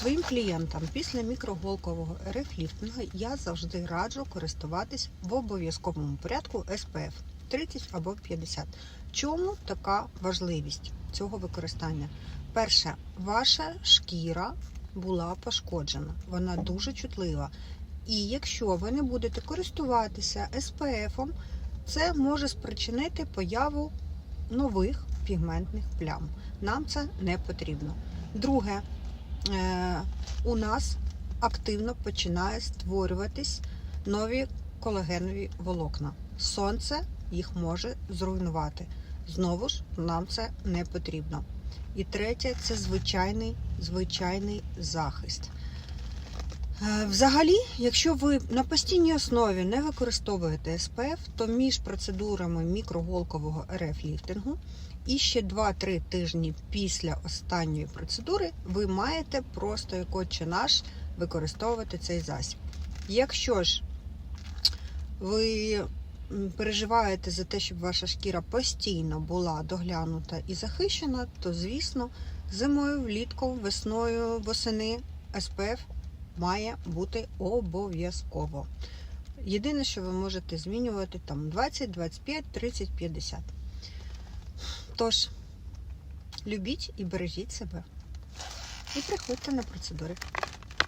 Своїм клієнтам після мікроголкового РФ-ліфтингу я завжди раджу користуватись в обов'язковому порядку SPF 30 або 50. Чому така важливість цього використання? Перше, ваша шкіра була пошкоджена, вона дуже чутлива. І якщо ви не будете користуватися SPF, це може спричинити появу нових пігментних плям. Нам це не потрібно. Друге, у нас активно починає створюватись нові колагенові волокна. Сонце їх може зруйнувати. Знову ж нам це не потрібно. І третє це звичайний, звичайний захист. Е, Взагалі, якщо ви на постійній основі не використовуєте SPF, то між процедурами мікроголкового РФ-ліфтингу і ще 2-3 тижні після останньої процедури ви маєте просто як отче наш використовувати цей засіб. Якщо ж ви переживаєте за те, щоб ваша шкіра постійно була доглянута і захищена, то звісно, зимою, влітку, весною, восени SPF має бути обов'язково. Єдине, що ви можете змінювати там 20, 25, 30, 50. Тож, любіть і бережіть себе. І приходьте на процедури.